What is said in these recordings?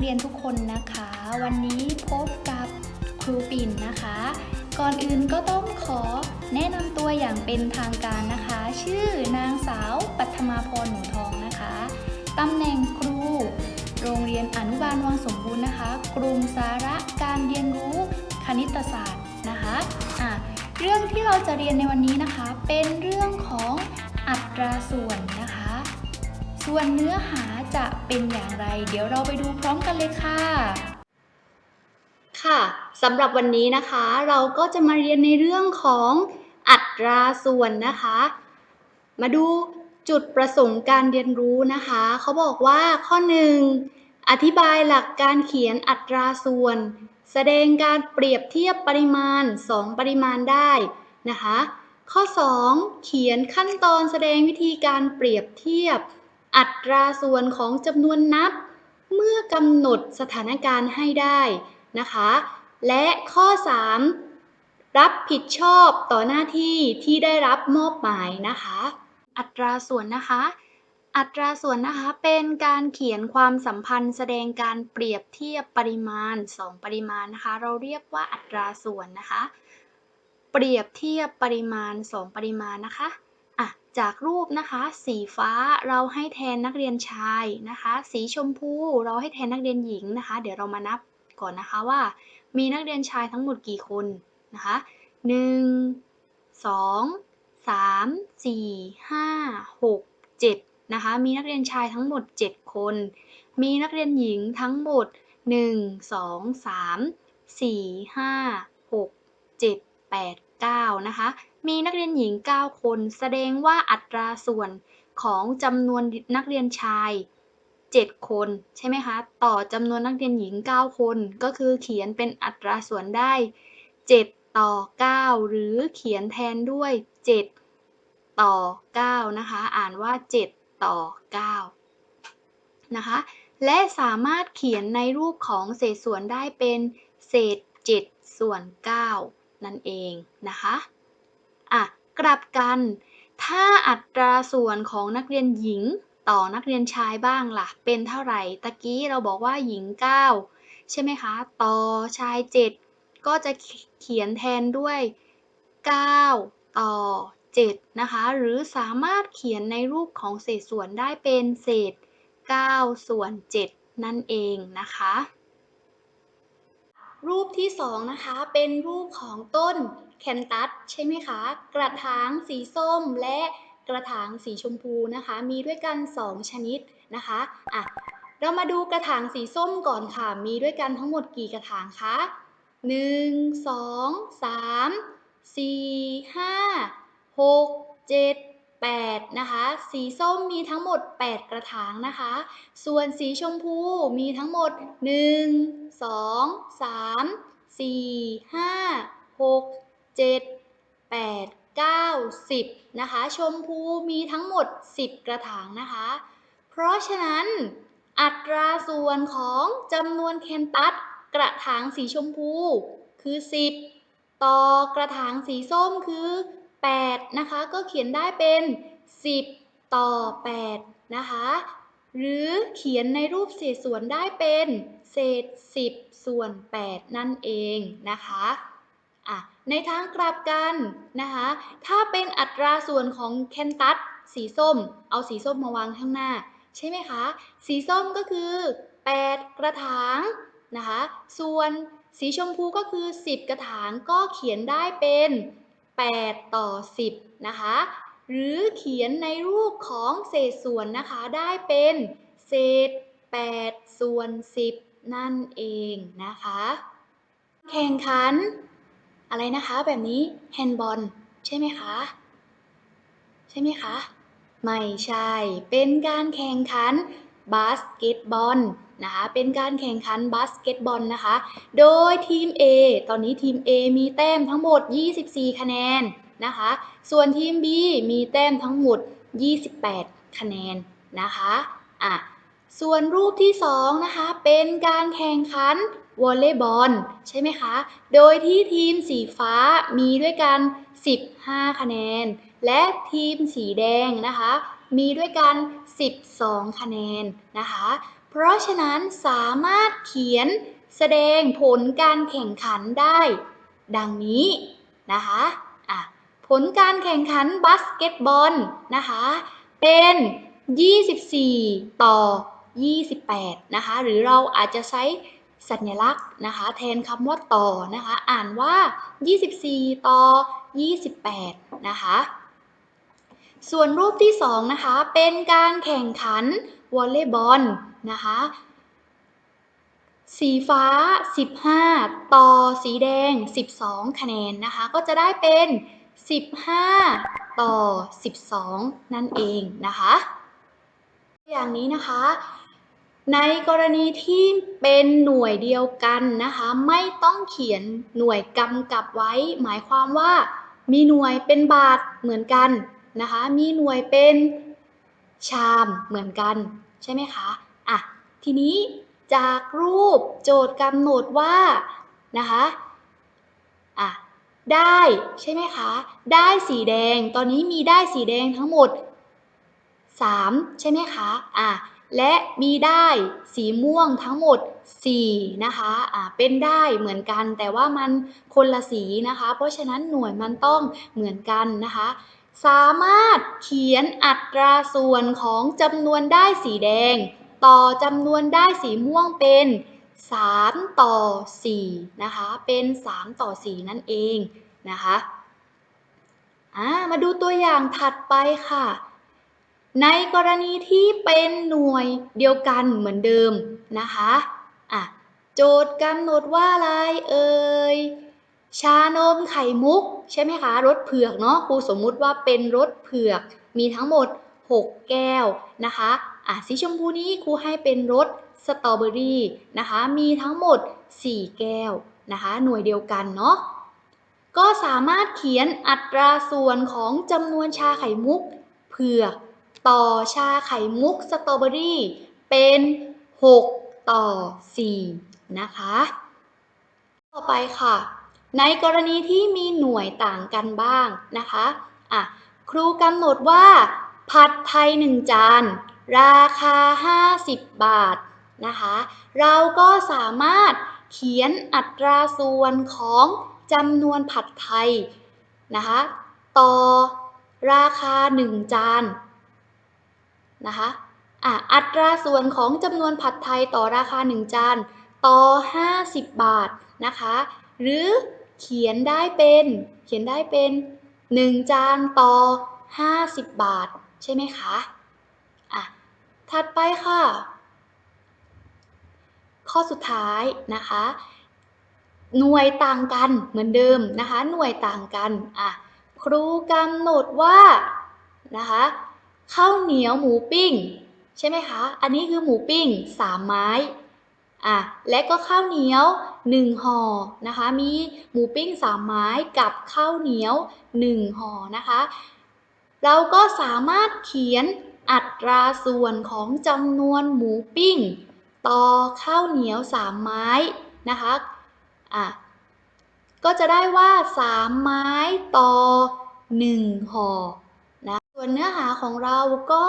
เรียนทุกคนนะคะ วันนี้พบกับครูปิ่นนะคะ ก่อนอื่นก็ต้องขอแนะนำตัวอย่างเป็นทางการนะคะ ชื่อนางสาวปัทมาพรหนูทองนะคะตำแหน่งครู โรงเรียนอนุบาลวังสมบูรณ์นะคะ กลุ่มสาระการเรียนรู้คณิตศาสตร์นะคะอะเรื่องที่เราจะเรียนในวันนี้นะคะ เป็นเรื่องของอัตราส่วนนะคะ ส่วนเนื้อหาจะเป็นอย่างไร เดี๋ยวเราไปดูพร้อมกันเลยค่ะ ค่ะสำหรับวันนี้นะคะ เราก็จะมาเรียนในเรื่องของอัตราส่วนนะคะ มาดูจุดประสงค์การเรียนรู้นะคะ เขาบอกว่าข้อ 1 อธิบายหลักการเขียนอัตราส่วน แสดงการเปรียบเทียบปริมาณ 2 ปริมาณได้นะคะ ข้อ 2 เขียนขั้นตอนแสดงวิธีการเปรียบเทียบ อัตราส่วนของจำนวนนับ เมื่อกำหนดสถานการณ์ให้ได้นะคะ และข้อ 3 รับผิดชอบต่อหน้าที่ที่ได้รับมอบหมายนะคะ อัตราส่วนนะคะ อัตราส่วนนะคะเป็นการเขียนความสัมพันธ์แสดงการเปรียบเทียบปริมาณ 2 ปริมาณนะคะ เราเรียกว่าอัตราส่วนนะคะ เปรียบเทียบปริมาณ 2 ปริมาณนะคะ อะจากรูปนะคะ สีฟ้าเราให้แทนนักเรียนชายนะคะ สีชมพูเราให้แทนนักเรียนหญิงนะคะ เดี๋ยวเรามานับก่อนนะคะว่า มีนักเรียนชายทั้งหมดกี่คนนะคะหนึ่งสองสามสี่ห้าหกเจ็ดนะคะ มีนักเรียนชายทั้งหมด 7 คน มีนักเรียนหญิงทั้งหมด 1 2 3 4 5 6 7 8 9 นะคะ มีนักเรียนหญิง 9 คน แสดงว่าอัตราส่วนของจำนวนนักเรียนชาย 7 คน ใช่ไหมคะ ต่อจำนวนนักเรียนหญิง 9 คน ก็คือเขียนเป็นอัตราส่วนได้ 7 ต่อ 9 หรือเขียนแทนด้วย 7 ต่อ 9 นะคะ อ่านว่า 7 ต่อ 9 นะคะ และสามารถเขียนในรูปของเศษส่วนได้เป็นเศษ 7 ส่วน 9 นั่นเองนะคะ อะกลับกัน ถ้าอัตราส่วนของนักเรียนหญิงต่อนักเรียนชายบ้างล่ะ เป็นเท่าไหร่ตะกี้เราบอกว่าหญิง 9 ใช่ไหมคะ ต่อชาย 7 ก็จะเขียนแทนด้วย 9 ต่อ 7 นะคะ หรือสามารถเขียนในรูปของเศษส่วนได้เป็นเศษ 9 ส่วน 7 นั่นเองนะคะ รูปที่2นะคะเป็นรูปของต้นแคนตัสใช่ไหมคะ กระถางสีส้มและกระถางสีชมพูนะคะ มีด้วยกัน 2 ชนิดนะคะอะเรามาดูกระถางสีส้มก่อนค่ะ มีด้วยกันทั้งหมดกี่กระถางคะ 1 2 3 4 5 6 7 8 นะคะ สีส้มมีทั้งหมด 8 กระถางนะคะ ส่วนสีชมพูมีทั้งหมด 1 2 3 4 5 6 7 8 9 10 นะคะ ชมพูมีทั้งหมด 10 กระถางนะคะ เพราะฉะนั้นอัตราส่วนของจำนวนแคนตัสกระถางสีชมพูคือ 10 ต่อกระถางสีส้มคือ 8 นะคะ ก็เขียนได้เป็น 10 ต่อ 8 นะคะ หรือเขียนในรูปเศษส่วนได้เป็น เศษ 10 ส่วน 8 นั่นเองนะคะอะในทางกลับกันนะคะ ถ้าเป็นอัตราส่วนของแคนตัสสีส้ม เอาสีส้มมาวางข้างหน้า ใช่ไหมคะ สีส้มก็คือ 8 กระถางนะคะ ส่วนสีชมพูก็คือ 10 กระถางก็เขียนได้เป็น 8 ต่อ 10 นะคะ หรือเขียนในรูปของเศษส่วนนะคะได้เป็นเศษ 8 ส่วน 10 นั่นเองนะคะ แข่งขัน อะไรนะคะแบบนี้แฮนด์บอลใช่ไหมคะ ใช่ไหมคะ ไม่ใช่ เป็นการแข่งขัน บาสเกตบอลนะคะเป็นการแข่งขันบาสเกตบอลนะคะ โดยทีม A ตอนนี้ทีม A มีแต้มทั้งหมด 24 คะแนนนะคะ ส่วนทีม B มีแต้มทั้งหมด 28 คะแนนนะคะอะส่วนรูปที่2นะคะเป็นการแข่งขันวอลเลย์บอลใช่ไหมคะ โดยที่ทีมสีฟ้ามีด้วยกัน 15 คะแนน และทีมสีแดงนะคะ มีด้วยกัน 12 คะแนนนะคะ เพราะฉะนั้นสามารถเขียนแสดงผลการแข่งขันได้ ดังนี้นะคะะผลการแข่งขันบาสเกตบอลนะคะ เป็น 24 ต่อ 28 นะคะ หรือเราอาจจะใช้สัญลักษณ์นะคะแทนคำว่าต่อนะคะ อ่านว่า 24 ต่อ 28 นะคะ ส่วนรูปที่2นะคะ เป็นการแข่งขันวอลเลย์บอลนะคะ สีฟ้า 15 ต่อสีแดง 12 คะแนนนะคะ ก็จะได้เป็น 15 ต่อ 12 นั่นเองนะคะ อย่างนี้นะคะในกรณีที่เป็นหน่วยเดียวกันนะคะ ไม่ต้องเขียนหน่วยกำกับไว้ หมายความว่ามีหน่วยเป็นบาทเหมือนกัน นะคะ มีหน่วยเป็นชามเหมือนกันใช่ไหมคะอะทีนี้จากรูปโจทย์กำหนดว่านะคะอะได้ใช่ไหมคะได้สีแดงตอนนี้มีได้สีแดงทั้งหมด 3 ใช่ไหมคะอะและมีได้สีม่วงทั้งหมด 4 นะคะอะเป็นได้เหมือนกันแต่ว่ามันคนละสีนะคะ เพราะฉะนั้นหน่วยมันต้องเหมือนกันนะคะ สามารถเขียนอัตราส่วนของจำนวนได้สีแดง ต่อจำนวนได้สีม่วงเป็น 3 ต่อ 4 นะคะ เป็น 3 ต่อ 4 นั่นเองนะคะมาดูตัวอย่างถัดไปค่ะ ในกรณีที่เป็นหน่วยเดียวกันเหมือนเดิมนะคะอะโจทย์กำหนดว่าอะไรเอ่ย ชานมไข่มุก ใช่ไหมคะรสเผือกเนาะครูสมมุติว่าเป็นรสเผือก มีทั้งหมด 6 แก้วนะคะอะสีชมพูนี้ครูให้เป็นรสสตรอเบอรี่นะคะ มีทั้งหมด 4 แก้วนะคะ หน่วยเดียวกันเนาะก็สามารถเขียนอัตราส่วนของจำนวนชาไข่มุก เผือก ต่อชาไข่มุกสตรอเบอรี่ เป็น 6 ต่อ 4 นะคะ ต่อไปค่ะ ในกรณีที่มีหน่วยต่างกันบ้างนะคะอะครูกำหนดว่า ผัดไทย1จาน ราคา 50 บาทนะคะ เราก็สามารถเขียนอัตราส่วนของจำนวนผัดไทยนะคะต่อราคา 1 จานนะคะอะอัตราส่วนของจำนวนผัดไทยต่อราคา 1 จาน ต่อ 50 บาทนะคะ หรือ เขียนได้เป็น เขียนได้เป็น 1 จานต่อ 50 บาท ใช่ไหมคะ อะ ถัดไปค่ะ ข้อสุดท้ายนะคะ หน่วยต่างกันเหมือนเดิมนะคะ หน่วยต่างกัน อะ ครูกำหนดว่านะคะข้าวเหนียวหมูปิ้ง ใช่ไหมคะ อันนี้คือหมูปิ้ง 3 ไม้ อะ และก็ข้าวเหนียว 1ห่อนะคะ มีหมูปิ้ง3ไม้กับข้าวเหนียว 1ห่อนะคะ เราก็สามารถเขียนอัตราส่วนของจำนวนหมูปิ้ง ต่อข้าวเหนียว 3 ไม้นะคะอะก็จะได้ว่า 3 ไม้ต่อ 1ห่อนะส่วนเนื้อหาของเราก็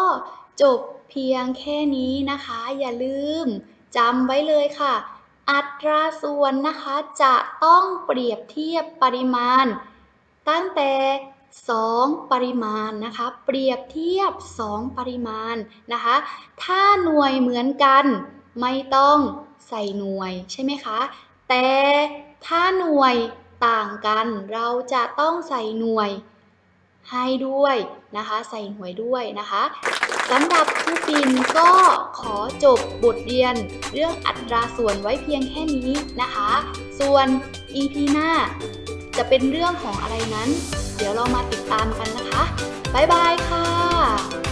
จบเพียงแค่นี้นะคะ อย่าลืมจำไว้เลยค่ะ อัตราส่วนนะคะจะต้องเปรียบเทียบปริมาณ ตั้งแต่ 2 ปริมาณนะคะ เปรียบเทียบ 2 ปริมาณนะคะ ถ้าหน่วยเหมือนกันไม่ต้องใส่หน่วยใช่ไหมคะ แต่ถ้าหน่วยต่างกันเราจะต้องใส่หน่วยให้ด้วยนะคะ ใส่หน่วยด้วยนะคะ สำหรับครูปินก็ขอจบบทเรียนเรื่องอัตราส่วนไว้เพียงแค่นี้นะคะ ส่วน EP หน้า จะเป็นเรื่องของอะไรนั้น เดี๋ยวเรามาติดตามกันนะคะ บ๊ายบายค่ะ